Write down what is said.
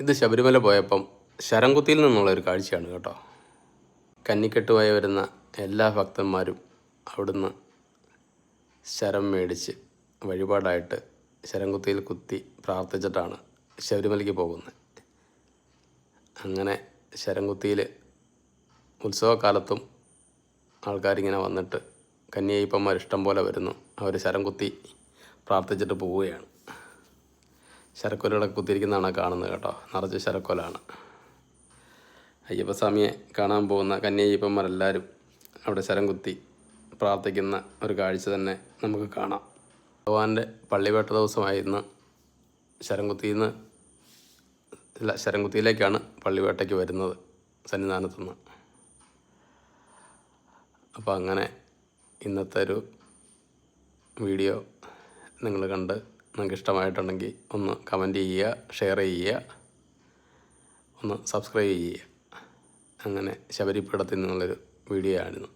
ഇത് ശബരിമല പോയപ്പം ശരംകുത്തിയിൽ നിന്നുള്ള ഒരു കാഴ്ചയാണ് കേട്ടോ. കന്നിക്കെട്ടുമായി വരുന്ന എല്ലാ ഭക്തന്മാരും അവിടുന്ന് ശരം മേടിച്ച് വഴിപാടായിട്ട് ശരംകുത്തിയിൽ കുത്തി പ്രാർത്ഥിച്ചിട്ടാണ് ശബരിമലയ്ക്ക് പോകുന്നത്. അങ്ങനെ ശരംകുത്തിയിൽ ഉത്സവകാലത്തും ആൾക്കാരിങ്ങനെ വന്നിട്ട് കന്യായിപ്പന്മാർ ഇഷ്ടം പോലെ വരുന്നു. അവർ ശരം കുത്തി പ്രാർത്ഥിച്ചിട്ട് പോവുകയാണ്. ശരക്കൊലകളൊക്കെ കുത്തിയിരിക്കുന്നതാണ് കാണുന്നത് കേട്ടോ. നിറച്ച് ശരക്കൊലാണ് അയ്യപ്പസ്വാമിയെ കാണാൻ പോകുന്ന കന്യയ്യപ്പന്മാരെല്ലാവരും അവിടെ ശരം കുത്തി പ്രാർത്ഥിക്കുന്ന ഒരു കാഴ്ച തന്നെ നമുക്ക് കാണാം. ഭഗവാന്റെ പള്ളിവേട്ട ദിവസമായിരുന്നു ശരംകുത്തിയിൽ നിന്ന് ഇല്ല ശരംകുത്തിയിലേക്കാണ് പള്ളിവേട്ടയ്ക്ക് വരുന്നത് സന്നിധാനത്തുനിന്ന്. അപ്പോൾ അങ്ങനെ ഇന്നത്തെ ഒരു വീഡിയോ നിങ്ങൾ കണ്ട് നിങ്ങൾക്ക് ഇഷ്ടമായിട്ടുണ്ടെങ്കിൽ ഒന്ന് കമന്റ് ചെയ്യുക ഷെയർ ചെയ്യുക ഒന്ന് സബ്സ്ക്രൈബ് ചെയ്യുക. അങ്ങനെ ശബരിപ്പീഠത്തിൽ നിന്നുള്ളൊരു വീഡിയോ ആയിരുന്നു